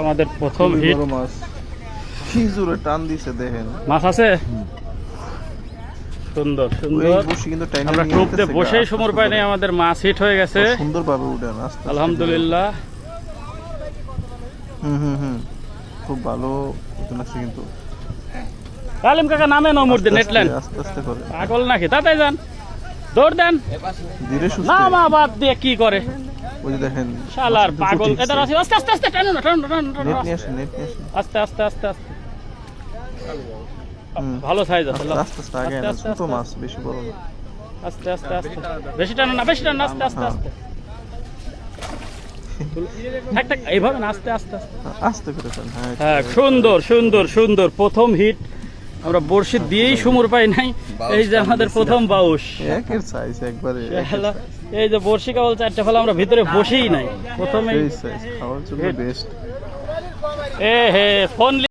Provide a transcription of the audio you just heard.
আমাদের প্রথম হিট মাছ। কি জোরে টান দিছে দেখেন। মাছ আছে? সুন্দর সুন্দর। আমরা টুপতে বসেই নাই আমাদের মাছ হিট হয়ে গেছে। সুন্দরভাবে আস্তে আলহামদুলিল্লাহ। হুম হুম হুম। খুব ভালো আছে কিন্তু। কালিম কাকা নামে নমুর দিন নেটল্যান্ড আস্তে আস্তে করে। পাগল নাকি? তাতে যান। দৌড় দেন। ধীরে না মা বাদ দিয়ে কি করে? ওই যে দেখেন শালার পাগল। আস্তে আস্তে আস্তে টানো না টানো না, টানো টানো নেট না। নিয়ে আসেন নেট নিয়ে আসেন। আস্তে আস্তে আস্তে আস্তে। ভালো সাইজ আছে আস্তে আস্তে আগে না ছোট মাছ বেশি বড় না। আস্তে আস্তে আস্তে। বেশি টানো না বেশি টানো আস্তে আস্তে। আস্তে। এইভাবে আস্তে আস্তে আস্তে। আস্তে করে হ্যাঁ হ্যাঁ সুন্দর সুন্দর সুন্দর। প্রথম হিট আমরা বড়শি দিয়েই সুমুর পাই নাই। এই যে আমাদের প্রথম বাউস একের সাইজ একবারে এই যে বর্ষি কেবল চারটে ফেলা আমরা ভিতরে বসেই নাই। প্রথমে এই সাইজ খাওয়ার জন্য বেস্ট এ হে ফোন